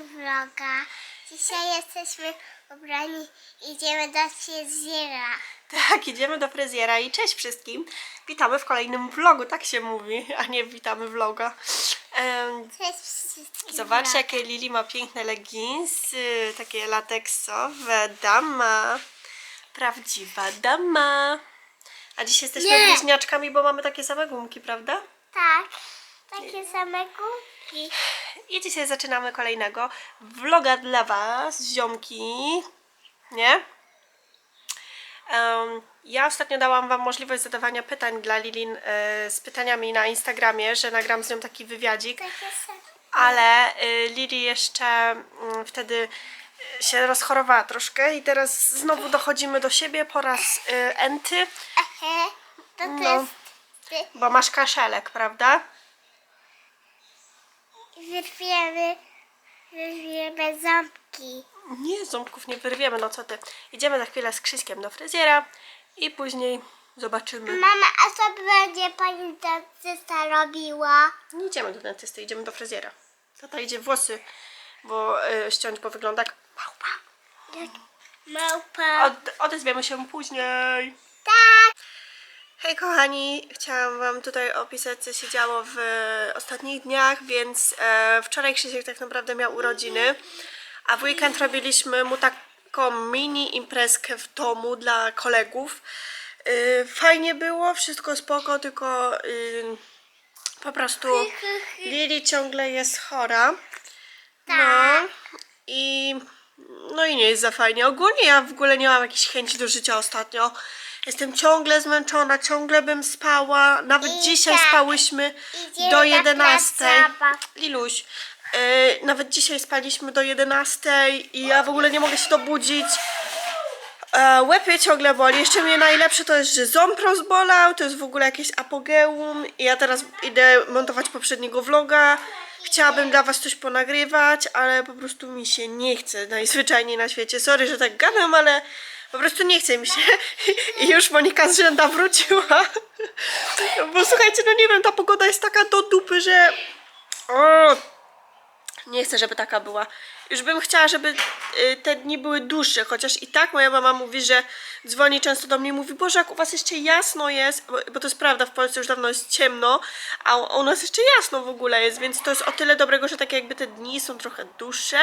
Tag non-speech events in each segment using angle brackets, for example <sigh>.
vloga. Dzisiaj jesteśmy ubrani, idziemy do fryzjera. Tak, idziemy do fryzjera i cześć wszystkim. Witamy w kolejnym vlogu, tak się mówi, a nie witamy vloga. Em, Cześć wszystkim zobaczcie, jakie Lili ma piękne leginsy, takie lateksowe. Dama. Prawdziwa dama. A dziś jesteśmy Nie. bliźniaczkami, bo mamy takie same gumki, prawda? Tak, takie same gumki. I dzisiaj zaczynamy kolejnego vloga dla Was, ziomki. Nie? Em, ja ostatnio dałam Wam możliwość zadawania pytań dla Lilin e, z pytaniami na Instagramie, że nagram z nią taki wywiadzik, same. ale y, Lili jeszcze mm, wtedy y, się rozchorowała troszkę i teraz znowu dochodzimy do siebie po raz y, enty, to No. jest... bo masz kaszelek, prawda? Wyrwiemy, wyrwiemy ząbki. Nie, ząbków nie wyrwiemy, no co ty. Idziemy za chwilę z Krzyśkiem do fryzjera i później zobaczymy. Mama, a co będzie pani dentysta robiła? Nie idziemy do dentysty, idziemy do fryzjera. Tata idzie włosy, bo y, ściąć, bo wygląda jak małpa. Małpa. Od, odezwiemy się później. Tak. Hej kochani, chciałam wam tutaj opisać co się działo w ostatnich dniach, więc e, wczoraj Krzysiek tak naprawdę miał urodziny, a w weekend robiliśmy mu taką mini imprezkę w domu dla kolegów. Y, fajnie było, wszystko spoko, tylko y, po prostu Lili ciągle jest chora. No i no i nie jest za fajnie. Ogólnie ja w ogóle nie mam jakiejś chęci do życia ostatnio. Jestem ciągle zmęczona, ciągle bym spała. Nawet I dzisiaj tak, spałyśmy idziemy do na 11. plac zabaw. Liluś, yy, nawet dzisiaj spaliśmy do 11 i ja w ogóle nie mogę się dobudzić. E, łeb mnie ciągle boli. Jeszcze mnie najlepsze to jest, że ząb rozbolał. To jest w ogóle jakieś apogeum. I ja teraz idę montować poprzedniego vloga. Chciałabym dla was coś ponagrywać, ale po prostu mi się nie chce najzwyczajniej na świecie. Sorry, że tak gadam, ale po prostu nie chce mi się. I już Monika z rzęda wróciła. Bo słuchajcie, no nie wiem, ta pogoda jest taka do dupy, że... O, nie chcę, żeby taka była. Już bym chciała, żeby y, te dni były dłuższe, chociaż i tak moja mama mówi, że dzwoni często do mnie i mówi, Boże, jak u was jeszcze jasno jest, bo, to jest prawda, w Polsce już dawno jest ciemno, a u, u nas jeszcze jasno w ogóle jest, więc to jest o tyle dobrego, że tak jakby te dni są trochę dłuższe,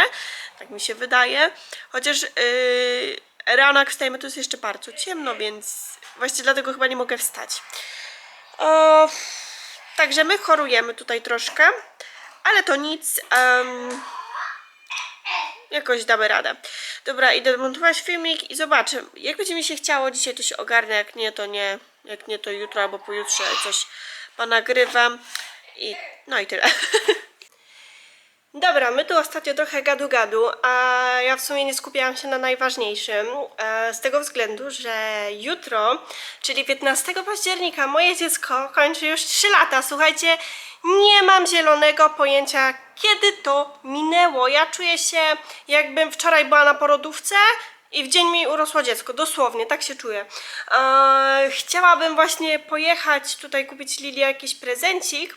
tak mi się wydaje, chociaż yy, rano jak wstajemy to jest jeszcze bardzo ciemno, więc właśnie dlatego chyba nie mogę wstać. O, także my chorujemy tutaj troszkę, ale to nic. em, jakoś damy radę. Dobra, idę montować filmik i zobaczę. Jak będzie mi się chciało dzisiaj, to się ogarnę. Jak nie, to nie. Jak nie, to jutro albo pojutrze coś ponagrywam. I no i tyle. <laughs> Dobra, my tu ostatnio trochę gadu-gadu, a ja w sumie nie skupiałam się na najważniejszym, e, z tego względu, że jutro, czyli 15 października, moje dziecko kończy już 3 lata. Słuchajcie, nie mam zielonego pojęcia, kiedy to minęło. Ja czuję się, jakbym wczoraj była na porodówce i w dzień mi urosło dziecko, dosłownie, tak się czuję. E, chciałabym właśnie pojechać tutaj kupić Lili jakiś prezencik,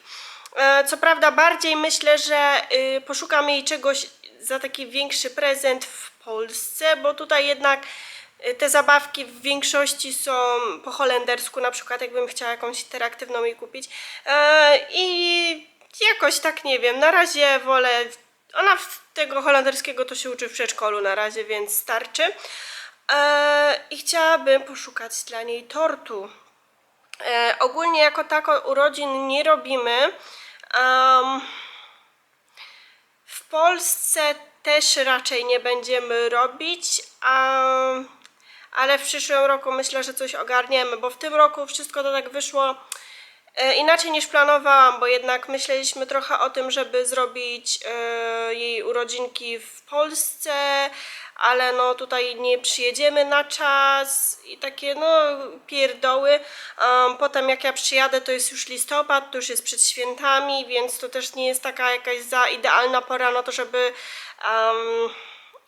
Co prawda bardziej myślę, że y, poszukam jej czegoś za taki większy prezent w Polsce, bo tutaj jednak y, te zabawki w większości są po holendersku, na przykład jakbym chciała jakąś interaktywną jej kupić. E, I jakoś tak nie wiem, na razie wolę. Ona tego holenderskiego to się uczy w przedszkolu na razie, więc starczy. E, I chciałabym poszukać dla niej tortu. E, ogólnie jako tako urodzin nie robimy. Em, w Polsce też raczej nie będziemy robić, em, ale w przyszłym roku myślę, że coś ogarniemy, bo w tym roku wszystko to tak wyszło e, inaczej niż planowałam, bo jednak myśleliśmy trochę o tym, żeby zrobić e, jej urodzinki w Polsce, ale no tutaj nie przyjedziemy na czas i takie no pierdoły. Um, potem jak ja przyjadę to jest już listopad, to już jest przed świętami, więc to też nie jest taka jakaś za idealna pora na to, żeby um,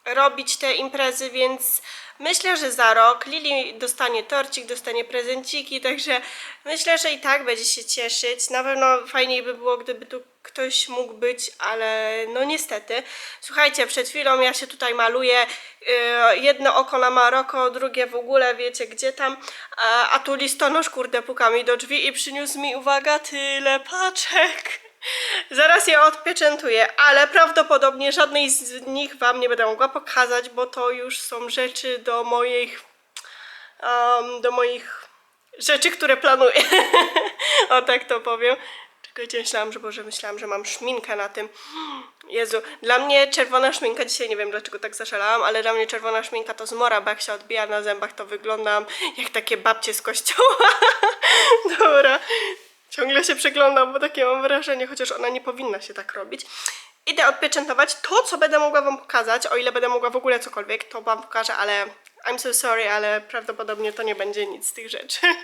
robić te imprezy, więc myślę, że za rok Lili dostanie torcik, dostanie prezenciki, także myślę, że i tak będzie się cieszyć. Na pewno fajniej by było, gdyby tu ktoś mógł być, ale no niestety. Słuchajcie, przed chwilą ja się tutaj maluję, yy, jedno oko na Maroko, drugie w ogóle wiecie gdzie tam, a tu listonosz kurde puka mi do drzwi i przyniósł mi, uwaga, tyle paczek. Zaraz je odpieczętuję, ale prawdopodobnie żadnej z nich Wam nie będę mogła pokazać, bo to już są rzeczy do moich, um, do moich rzeczy, które planuję. <laughs> o tak to powiem. Czekajcie, myślałam, że Boże, myślałam, że mam szminkę na tym. Jezu, dla mnie czerwona szminka, dzisiaj nie wiem dlaczego tak zaszalałam, ale dla mnie czerwona szminka to zmora, bo jak się odbija na zębach, to wyglądam jak takie babcie z kościoła. <laughs> Dobra, ciągle się przeglądam, bo takie mam wrażenie, chociaż ona nie powinna się tak robić. Idę odpieczętować to, co będę mogła Wam pokazać, o ile będę mogła w ogóle cokolwiek, to Wam pokażę, ale I'm so sorry, ale prawdopodobnie to nie będzie nic z tych rzeczy. <laughs>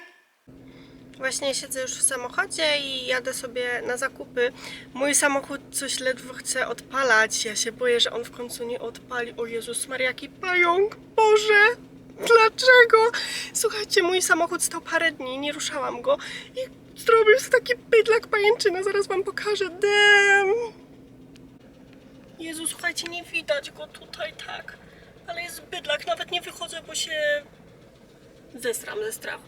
Właśnie siedzę już w samochodzie i jadę sobie na zakupy. Mój samochód coś ledwo chce odpalać. Ja się boję, że on w końcu nie odpali. O Jezus Maria, jaki pająk! Boże! Dlaczego? Słuchajcie, mój samochód stał parę dni, nie ruszałam go i zrobił się taki bydlak pajęczyna. Zaraz wam pokażę. Dem! Jezu, słuchajcie, nie widać go tutaj tak. Ale jest bydlak, nawet nie wychodzę, bo się zestram ze strachu.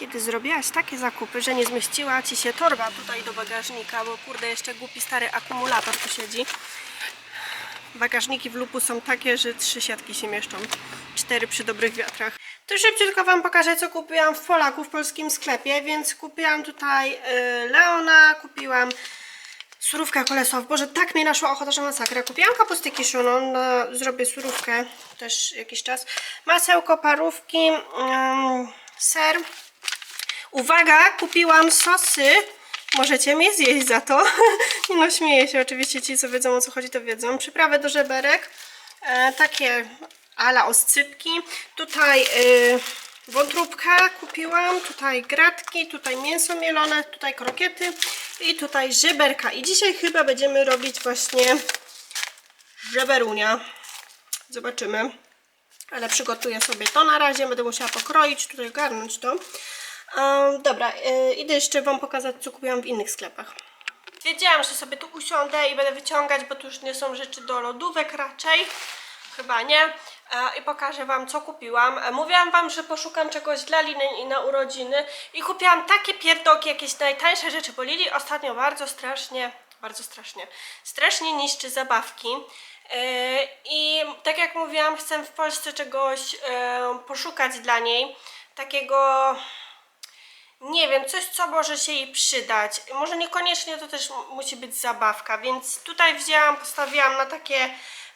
Kiedy zrobiłaś takie zakupy, że nie zmieściła ci się torba tutaj do bagażnika, bo kurde, jeszcze głupi stary akumulator tu siedzi. Bagażniki w lupu są takie, że trzy siatki się mieszczą. Cztery przy dobrych wiatrach. To szybciutko Wam pokażę, co kupiłam w Polaku, w polskim sklepie. Więc kupiłam tutaj y, Leona, kupiłam surówkę kolesow. Boże, tak mi naszła ochota, że masakra. Kupiłam kapustę kiszoną, na, zrobię surówkę też jakiś czas. Masełko, parówki, ym, ser. Uwaga, kupiłam sosy. Możecie mnie zjeść za to. <laughs> No, śmieję się oczywiście. Ci, co wiedzą o co chodzi, to wiedzą. Przyprawy do żeberek. E, takie ala oscypki. Tutaj y, wątróbka kupiłam. Tutaj gratki. Tutaj mięso mielone. Tutaj krokiety. I tutaj żeberka. I dzisiaj chyba będziemy robić właśnie żeberunia. Zobaczymy. Ale przygotuję sobie to na razie. Będę musiała pokroić, tutaj ogarnąć to. Um, dobra, y, idę jeszcze Wam pokazać, co kupiłam w innych sklepach. Wiedziałam, że sobie tu usiądę i będę wyciągać, bo tu już nie są rzeczy do lodówek raczej. Chyba nie. E, I pokażę Wam, co kupiłam. E, Mówiłam Wam, że poszukam czegoś dla Liny i na urodziny. I kupiłam takie pierdoki, jakieś najtańsze rzeczy, bo Lili ostatnio bardzo strasznie, bardzo strasznie, strasznie niszczy zabawki. I tak jak mówiłam, chcę w Polsce czegoś poszukać dla niej. Takiego nie wiem, coś co może się jej przydać. Może niekoniecznie to też musi być zabawka, więc tutaj wzięłam, postawiłam na takie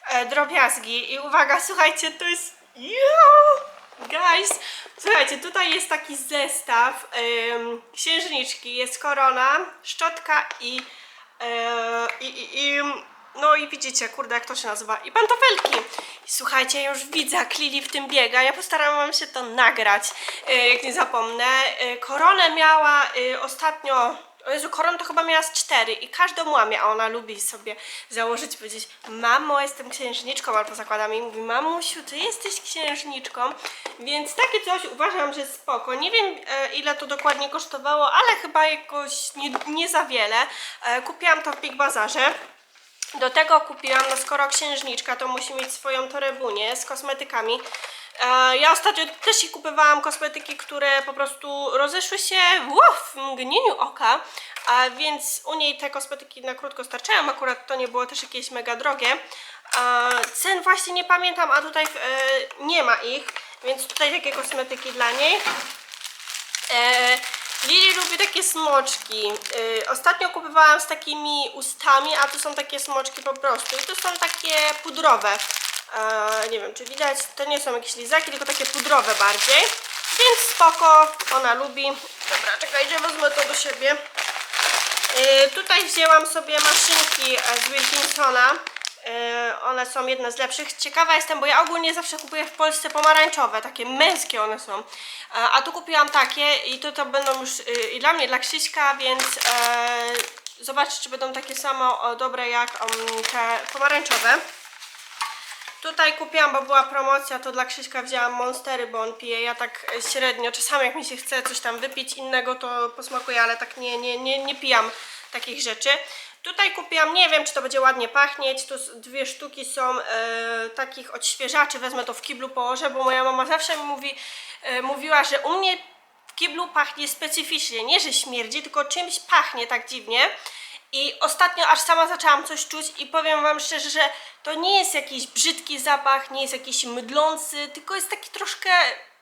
e, drobiazgi i uwaga, <laughs> słuchajcie, to jest... Jo! Guys, słuchajcie, tutaj jest taki zestaw em, księżniczki, jest korona, szczotka i, e, i, i, i no i widzicie, kurde, jak to się nazywa. I pantofelki. I słuchajcie, już widzę, jak Lili w tym biega. Ja postaram wam się to nagrać, e, jak nie zapomnę. E, Koronę miała e, ostatnio... O Jezu, koron to chyba miała z cztery i każdą łamie, a ona lubi sobie założyć, powiedzieć Mamo, jestem księżniczką, albo zakładam i mówi Mamusiu, ty jesteś księżniczką, więc takie coś uważam, że spoko. Nie wiem e, ile to dokładnie kosztowało, ale chyba jakoś nie, nie za wiele. E, kupiłam to w Big Bazarze. Do tego kupiłam, no skoro księżniczka, to musi mieć swoją torebunię z kosmetykami. E, ja ostatnio też się kupowałam kosmetyki, które po prostu rozeszły się w mgnieniu oka, a więc u niej te kosmetyki na krótko starczają, akurat to nie było też jakieś mega drogie. E, cen właśnie nie pamiętam, a tutaj e, nie ma ich, więc tutaj takie kosmetyki dla niej. Lili lubi takie smoczki. E, ostatnio kupowałam z takimi ustami, a tu są takie smoczki po prostu. I to są takie pudrowe. Nie wiem, czy widać, to nie są jakieś lizaki, tylko takie pudrowe bardziej. Więc spoko, ona lubi. Dobra, czekajcie, wezmę to do siebie. E, tutaj wzięłam sobie maszynki z Wilkinsona. E, one są jedne z lepszych. Ciekawa jestem, bo ja ogólnie zawsze kupuję w Polsce pomarańczowe, takie męskie one są. E, a tu kupiłam takie i to, to będą już e, i dla mnie, dla Krzyśka, więc e, zobaczcie, czy będą takie samo dobre jak um, te pomarańczowe. Tutaj kupiłam, bo była promocja, to dla Krzyśka wzięłam Monstery, bo on pije. Ja tak średnio, czasami jak mi się chce coś tam wypić innego, to posmakuję, ale tak nie, nie, nie, nie pijam takich rzeczy. Tutaj kupiłam, nie wiem czy to będzie ładnie pachnieć, tu dwie sztuki są e, takich odświeżaczy, wezmę to w kiblu położę, bo moja mama zawsze mi mówi, e, mówiła, że u mnie w kiblu pachnie specyficznie, nie że śmierdzi, tylko czymś pachnie tak dziwnie. I ostatnio aż sama zaczęłam coś czuć i powiem Wam szczerze, że to nie jest jakiś brzydki zapach, nie jest jakiś mydlący, tylko jest taki troszkę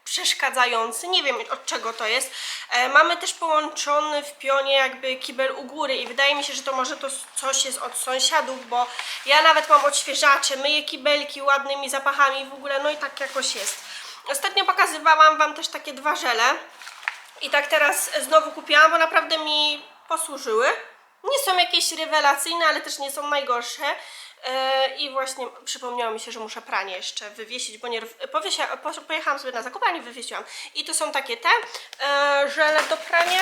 przeszkadzający. Nie wiem od czego to jest. E, mamy też połączony w pionie jakby kibel u góry i wydaje mi się, że to może to coś jest od sąsiadów, bo ja nawet mam odświeżacze, myję kibelki ładnymi zapachami w ogóle, no i tak jakoś jest. Ostatnio pokazywałam Wam też takie dwa żele. I tak teraz znowu kupiłam, bo naprawdę mi posłużyły. Nie są jakieś rewelacyjne, ale też nie są najgorsze. E, I właśnie przypomniało mi się, że muszę pranie jeszcze wywiesić, bo nie powiesia, po, pojechałam sobie na zakupy, nie wywiesiłam. I to są takie te e, żele do prania.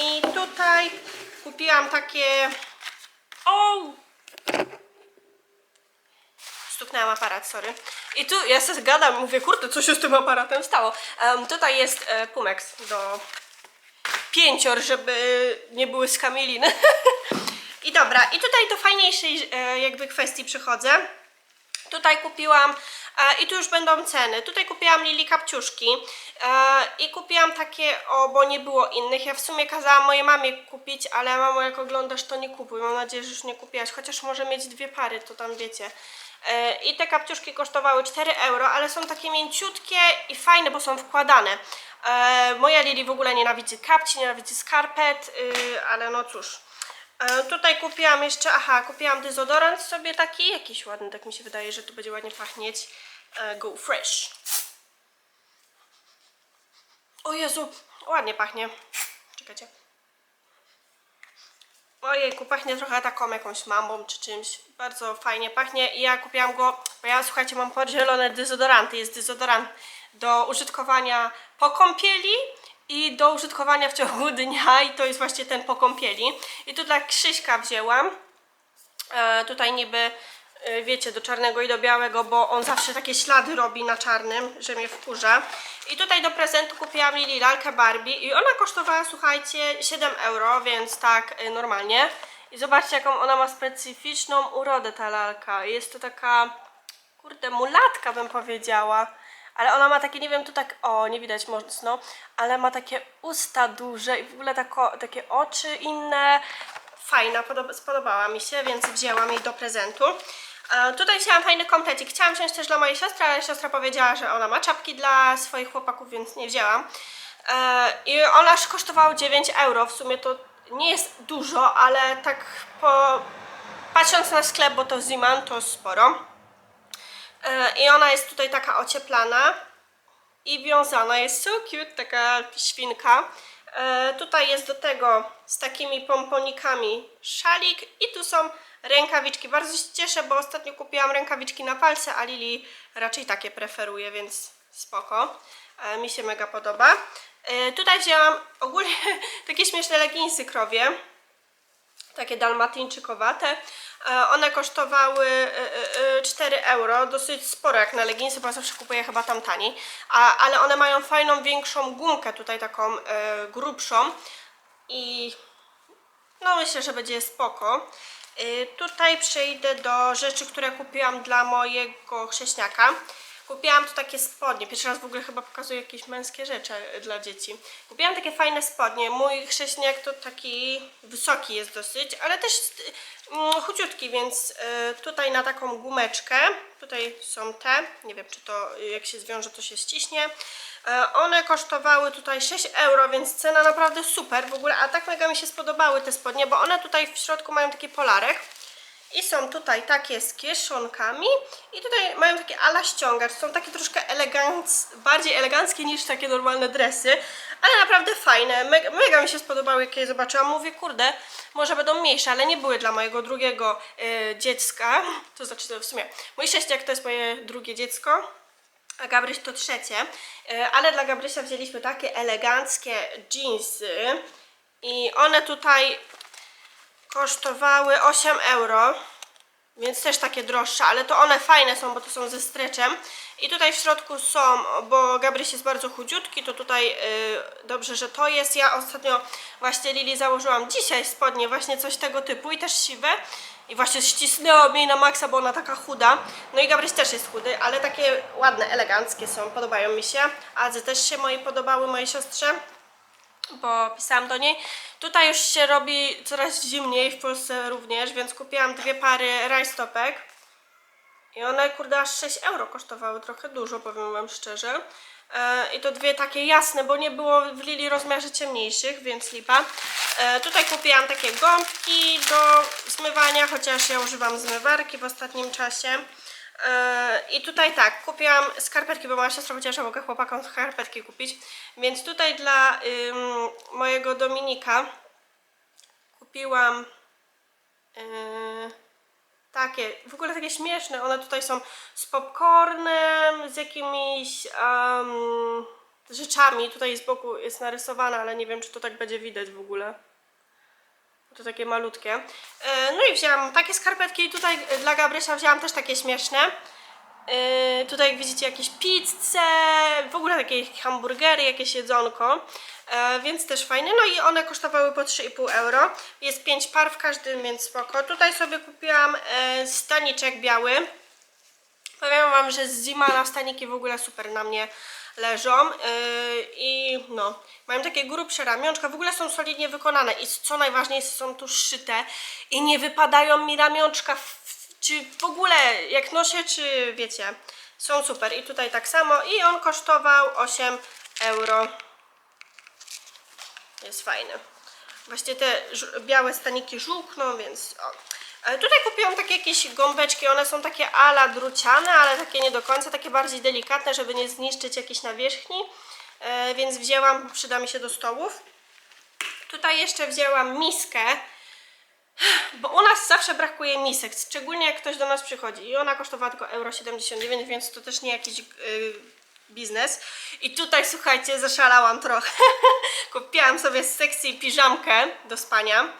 I tutaj kupiłam takie... O! Stuknęłam aparat, sorry. I tu ja sobie gadam, mówię, kurde, co się z tym aparatem stało. Tutaj jest e, do pięcior, żeby nie były skamiliny. <laughs> I dobra, i tutaj do fajniejszej e, jakby kwestii przychodzę. Tutaj kupiłam e, i tu już będą ceny. Tutaj kupiłam Lili kapciuszki e, i kupiłam takie, o, bo nie było innych. Ja w sumie kazałam mojej mamie kupić, ale mamo, jak oglądasz, to nie kupuj. Mam nadzieję, że już nie kupiłaś, chociaż może mieć dwie pary, to tam wiecie. I te kapciuszki kosztowały 4 euro, ale są takie mięciutkie i fajne, bo są wkładane. Moja Lili w ogóle nienawidzi kapci, nienawidzi skarpet, y, ale no cóż. E, Tutaj kupiłam jeszcze, aha, kupiłam dezodorant sobie taki, jakiś ładny, tak mi się wydaje, że tu będzie ładnie pachnieć. E, Go Fresh. O Jezu, ładnie pachnie. Czekajcie. Ojejku, pachnie trochę taką jakąś mambą czy czymś. Bardzo fajnie pachnie i ja kupiłam go, bo ja słuchajcie, mam podzielone dezodoranty. Jest dezodorant do użytkowania po kąpieli i do użytkowania w ciągu <laughs> dnia i to jest właśnie ten po kąpieli. I tu dla Krzyśka wzięłam. E, tutaj niby, e, wiecie, do czarnego i do białego, bo on zawsze takie ślady robi na czarnym, że mnie wkurza. I tutaj do prezentu kupiłam Lili lalkę Barbie i ona kosztowała, słuchajcie, 7 euro, więc tak e, normalnie. I zobaczcie, jaką ona ma specyficzną urodę ta lalka. Jest to taka, kurde, mulatka bym powiedziała. Ale ona ma takie, nie wiem, tu tak, o, nie widać mocno, ale ma takie usta duże i w ogóle tako, takie oczy inne. Fajna, podoba, spodobała mi się, więc wzięłam jej do prezentu. E, tutaj wzięłam fajny komplecik. Chciałam wziąć też dla mojej siostry, ale siostra powiedziała, że ona ma czapki dla swoich chłopaków, więc nie wzięłam. E, I ona aż kosztowała 9 euro. W sumie to nie jest dużo, ale tak po... patrząc na sklep, bo to Ziman, to sporo. I ona jest tutaj taka ocieplana i wiązana. Jest so cute, taka świnka. E, tutaj jest do tego z takimi pomponikami szalik i tu są rękawiczki. Bardzo się cieszę, bo ostatnio kupiłam rękawiczki na palce, a Lili raczej takie preferuje, więc spoko. E, mi się mega podoba. E, tutaj wzięłam ogólnie <laughs> takie śmieszne leginsy krowie takie dalmatyńczykowate. E, One kosztowały e, e, 4 euro, dosyć sporo jak na leginsy, bo ja zawsze kupuję chyba tam taniej. A, ale one mają fajną, większą gumkę tutaj taką e, grubszą i no myślę, że będzie spoko. Tutaj przejdę do rzeczy, które kupiłam dla mojego chrześniaka. Kupiłam tu takie spodnie. Pierwszy raz w ogóle chyba pokazuję jakieś męskie rzeczy y, dla dzieci. Kupiłam takie fajne spodnie. Mój chrześniak to taki wysoki jest dosyć, ale też y, mm, chudziutki, więc y, tutaj na taką gumeczkę. Tutaj są te. Nie wiem, czy to jak się zwiąże, to się ściśnie. E, One kosztowały tutaj 6 euro, więc cena naprawdę super w ogóle, a tak mega mi się spodobały te spodnie, bo one tutaj w środku mają taki polarek I są tutaj takie z kieszonkami i tutaj mają takie ala ściągacz. Są takie troszkę eleganc, bardziej eleganckie niż takie normalne dresy, ale naprawdę fajne. Mega, mega mi się spodobały, jak je zobaczyłam. Mówię, kurde, może będą mniejsze, ale nie były dla mojego drugiego e, dziecka. To znaczy, to w sumie mój sześciak to jest moje drugie dziecko a Gabryś to trzecie. E, Ale dla Gabrysia wzięliśmy takie eleganckie jeansy i one tutaj kosztowały 8 euro, więc też takie droższe, ale to one fajne są, bo to są ze streczem. I tutaj w środku są, bo Gabryś jest bardzo chudziutki, to tutaj y, dobrze, że to jest. Ja ostatnio właśnie Lili założyłam dzisiaj spodnie, właśnie coś tego typu i też siwe. I właśnie ścisnęłam jej na maksa, bo ona taka chuda. No i Gabryś też jest chudy, ale takie ładne, eleganckie są, podobają mi się. Adze też się moje podobały, mojej siostrze bo pisałam do niej. Tutaj już się robi coraz zimniej, w Polsce również, więc kupiłam dwie pary rajstopek. I one, kurde, aż 6 euro kosztowały, trochę dużo, powiem wam szczerze. E, I to dwie takie jasne, bo nie było w Lili rozmiarze ciemniejszych, więc lipa. E, tutaj kupiłam takie gąbki do zmywania, chociaż ja używam zmywarki w ostatnim czasie. E, I tutaj tak, kupiłam skarpetki, bo moja siostra powiedziała, że mogę chłopakom skarpetki kupić. Więc tutaj dla ym, mojego Dominika kupiłam yy, takie, w ogóle takie śmieszne. One tutaj są z popcornem, z jakimiś em, rzeczami. Tutaj z boku jest narysowane, ale nie wiem, czy to tak będzie widać w ogóle. To takie malutkie. E, No i wzięłam takie skarpetki i tutaj dla Gabrysia wzięłam też takie śmieszne. E, Tutaj jak widzicie jakieś pizze, w ogóle takie hamburgery, jakieś jedzonko, E, więc też fajne. No i one kosztowały po 3,5 euro. Jest 5 par w każdym, więc spoko. Tutaj sobie kupiłam staniczek biały. Powiem wam, że z Zimana staniki w ogóle super na mnie leżą yy, i no, mają takie grubsze ramionczka, w ogóle są solidnie wykonane i co najważniejsze są tu szyte i nie wypadają mi ramionczka w, czy w ogóle jak noszę, czy wiecie, są super i tutaj tak samo i on kosztował 8 euro jest fajny. Właśnie te białe staniki żółkną, więc o. Tutaj kupiłam takie jakieś gąbeczki, one są takie ala druciane, ale takie nie do końca, takie bardziej delikatne, żeby nie zniszczyć jakiejś nawierzchni, e, więc wzięłam, przyda mi się do stołów. Tutaj jeszcze wzięłam miskę, bo u nas zawsze brakuje misek, szczególnie jak ktoś do nas przychodzi i ona kosztowała tylko euro 79, więc to też nie jakiś yy, biznes. I tutaj słuchajcie, zaszalałam trochę. <laughs> Kupiłam sobie z sekcji piżamkę do spania.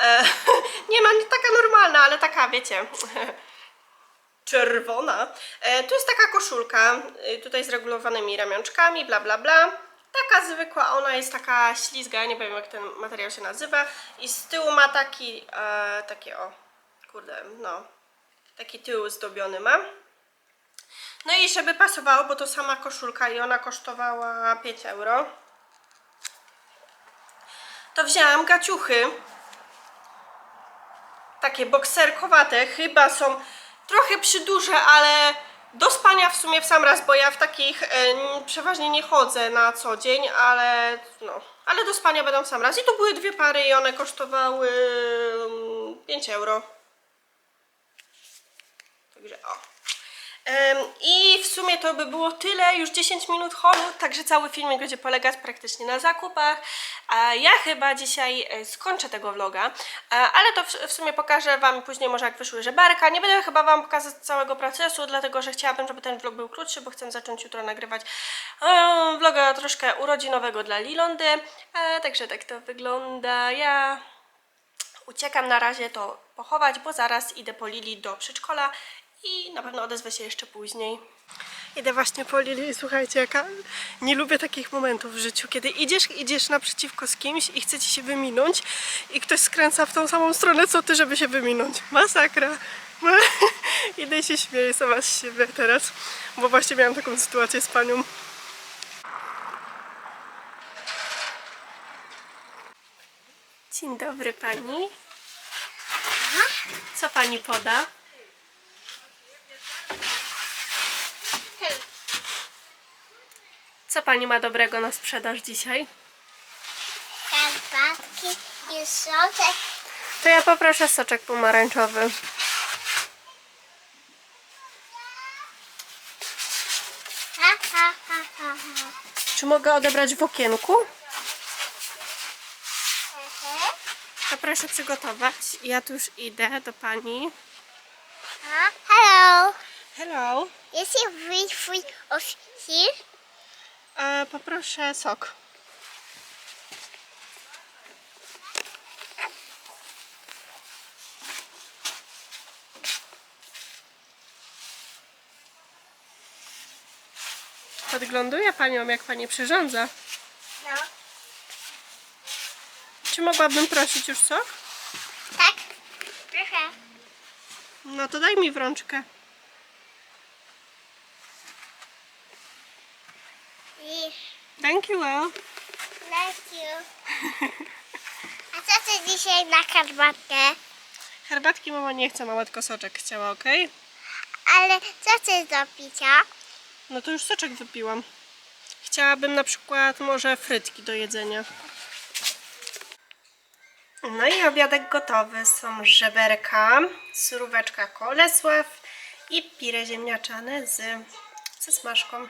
E, <laughs> nie no, nie taka normalna, ale taka, wiecie, <laughs> czerwona. E, tu jest taka koszulka, y, tutaj z regulowanymi ramionczkami, bla bla bla. Taka zwykła, ona jest taka ślizga, ja nie wiem jak ten materiał się nazywa. I z tyłu ma taki, e, takie o, kurde, no, taki tył zdobiony ma. No i żeby pasowało, bo to sama koszulka i ona kosztowała 5 euro. To wzięłam gaciuchy. Takie bokserkowate, chyba są trochę przyduże, ale do spania w sumie w sam raz, bo ja w takich e, przeważnie nie chodzę na co dzień, ale no, ale do spania będą w sam raz. I tu były dwie pary i one kosztowały mm, 5 euro. Także o. Em, I w sumie to by było tyle, już 10 minut holu, także cały filmik będzie polegać praktycznie na zakupach. Ja chyba dzisiaj e, skończę tego vloga, e, ale to w, sumie pokażę Wam później może jak wyszły żeberka. Nie będę chyba Wam pokazać całego procesu, dlatego że chciałabym, żeby ten vlog był krótszy, bo chcę zacząć jutro nagrywać e, vloga troszkę urodzinowego dla Lilondy. Także tak to wygląda. Ja uciekam na razie to pochować, bo zaraz idę po Lili do przedszkola i na pewno odezwę się jeszcze później. Idę właśnie po Lili słuchajcie, jaka nie lubię takich momentów w życiu, kiedy idziesz, idziesz naprzeciwko z kimś i chce ci się wyminąć i ktoś skręca w tą samą stronę co ty, żeby się wyminąć. Masakra. <laughs> Idę się śmieję sama z siebie teraz, bo właśnie miałam taką sytuację z panią. Dzień dobry pani. Co pani poda? Co pani ma dobrego na sprzedaż dzisiaj? Herbatki i soczek. To ja poproszę soczek pomarańczowy. Ha, ha, ha, ha, ha. Czy mogę odebrać w okienku? To proszę przygotować. Ja tu już idę do pani. Hello. Hello. Is it free free of here? E, poproszę sok. Podgląduje panią, jak pani przyrządza. No. Czy mogłabym prosić już sok? Tak? Proszę. No to daj mi w rączkę. I Thank you, well. thank you. A co ty dzisiaj na herbatkę? Herbatki mama nie chce, mała tylko soczek chciała, ok? Ale co ty do picia? No to już soczek wypiłam. Chciałabym na przykład może frytki do jedzenia. No i obiadek gotowy. Są żeberka, suróweczka kolesław i pire ziemniaczane z, ze smażką.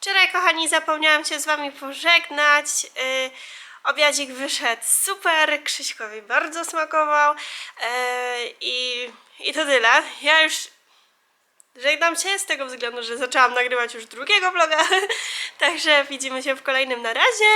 Wczoraj, kochani, zapomniałam się z Wami pożegnać. Yy, obiadzik wyszedł super, Krzyśkowi bardzo smakował yy, i, i to tyle. Ja już Żegnam się z tego względu, że zaczęłam nagrywać już drugiego vloga. <laughs> Także widzimy się w kolejnym na razie.